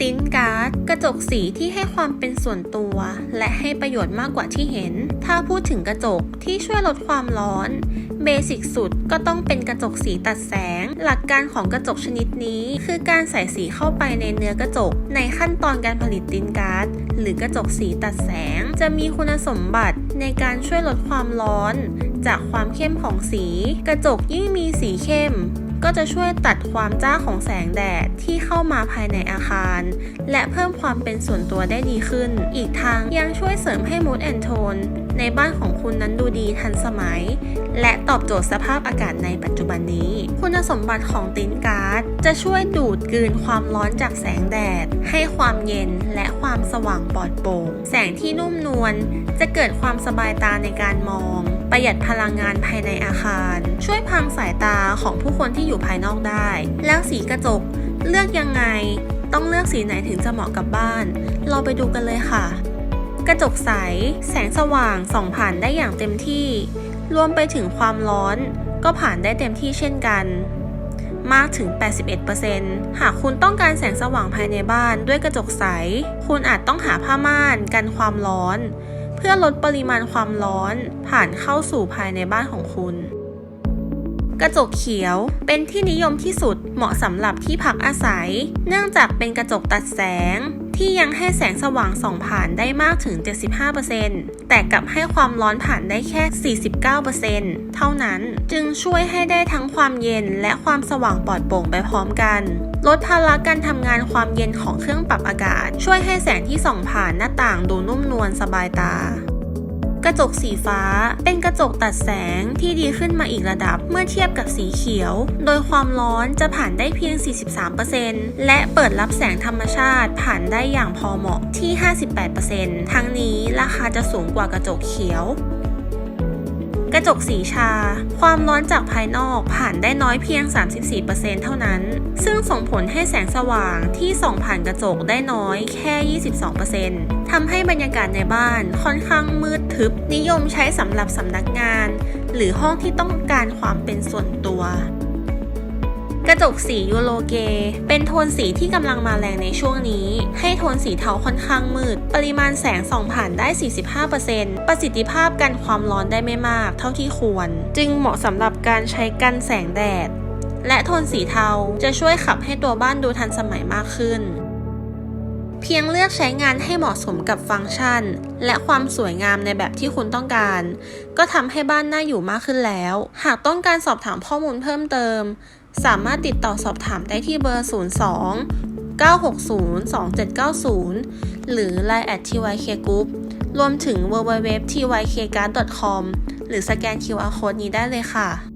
ตินการ์ดกระจกสีที่ให้ความเป็นส่วนตัว และให้ประโยชน์มากกว่าที่เห็น ถ้าพูดถึงกระจกที่ช่วยลดความร้อน เบสิกสุดก็ต้องเป็นกระจกสีตัดแสง หลักการของกระจกชนิดนี้ คือการใส่สีเข้าไปในเนื้อกระจก ในขั้นตอนการผลิตตินการ์ดหรือกระจกสีตัดแสง จะมีคุณสมบัติในการช่วยลดความร้อน จากความเข้มของสี กระจกยิ่งมีสีเข้ม ก็จะช่วยตัดความจ้าของแสงแดดที่เข้ามาภายในอาคาร และเพิ่มความเป็นส่วนตัวได้ดีขึ้น อีกทางยังช่วยเสริมให้ mood and tone ในบ้านของคุณนั้นดูดีทันสมัย และตอบโจทย์สภาพอากาศในปัจจุบันนี้ คุณสมบัติของตินการ์ด จะช่วยดูดกลืนความร้อนจากแสงแดด ให้ความเย็นและความสว่างปลอดโปร่งแสงที่นุ่มนวลจะเกิดความสบายตาในการมอง ประหยัดพลังงานภายในอาคาร ช่วยพังสายตาของผู้คนที่อยู่ภายนอกได้ แล้วสีกระจก เลือกยังไง ต้องเลือกสีไหนถึงจะเหมาะกับบ้าน เราไปดูกันเลยค่ะ กระจกใส แสงสว่างส่องผ่านได้อย่างเต็มที่ รวมไปถึงความร้อนก็ผ่านได้เต็มที่เช่นกัน มากถึง 81%หากคุณต้องการแสงสว่างภายในบ้านด้วยกระจกใส คุณอาจต้องหาผ้าม่านกันความร้อน พื่อลดปริมาณความร้อนผ่านเข้าสู่ภายในบ้านของคุณ กระจกเขียวเป็นที่นิยมที่สุดเหมาะสำหรับที่พักอาศัย เนื่องจากเป็นกระจกตัดแสง ที่ยังให้แสงสว่างส่องผ่านได้มากถึง 75%แต่กลับให้ความร้อนผ่านได้แค่ 49%เท่านั้นจึงช่วยให้ได้ทั้งความเย็นและความสว่างปลอดโปร่งไปพร้อมกันลดภาระการทำงานความเย็นของเครื่องปรับอากาศ ช่วยให้แสงที่ส่องผ่านหน้าต่างดูนุ่มนวลสบายตา กระจกสีฟ้า เป็นกระจกตัดแสงที่ดีขึ้นมาอีกระดับเมื่อเทียบกับสีเขียว โดยความร้อนจะผ่านได้เพียง 43%และเปิดรับแสงธรรมชาติผ่านได้อย่างพอเหมาะที่ 58%ทั้งนี้ราคาจะสูงกว่ากระจกเขียว กระจกสีชา ความร้อนจากภายนอกผ่านได้น้อยเพียง 34%เท่านั้น ซึ่งส่งผลให้แสงสว่างที่ส่องผ่านกระจกได้น้อยแค่ 22%ทำให้บรรยากาศในบ้านค่อนข้างมืดทึบ นิยมใช้สำหรับสำนักงาน หรือห้องที่ต้องการความเป็นส่วนตัว กระจกสียูโรเก เป็นโทนสีที่กำลังมาแรงในช่วงนี้ ให้โทนสีเทาค่อนข้างมืด ปริมาณแสงส่องผ่านได้ 45%ประสิทธิภาพกันความร้อนได้ไม่มาก เท่าที่ควร จึงเหมาะสำหรับการใช้กันแสงแดด และโทนสีเทาจะช่วยขับให้ตัวบ้านดูทันสมัยมากขึ้น เพียงเลือกใช้งานให้เหมาะสมกับฟังก์ชัน และความสวยงามในแบบที่คุณต้องการ ก็ทำให้บ้านน่าอยู่มากขึ้นแล้ว หากต้องการสอบถามข้อมูลเพิ่มเติม สามารถติดต่อสอบถามได้ที่เบอร์ 02 960 2790 หรือ Line at tyk group รวมถึง www tycard.com หรือสแกน QR code นี้ได้เลยค่ะ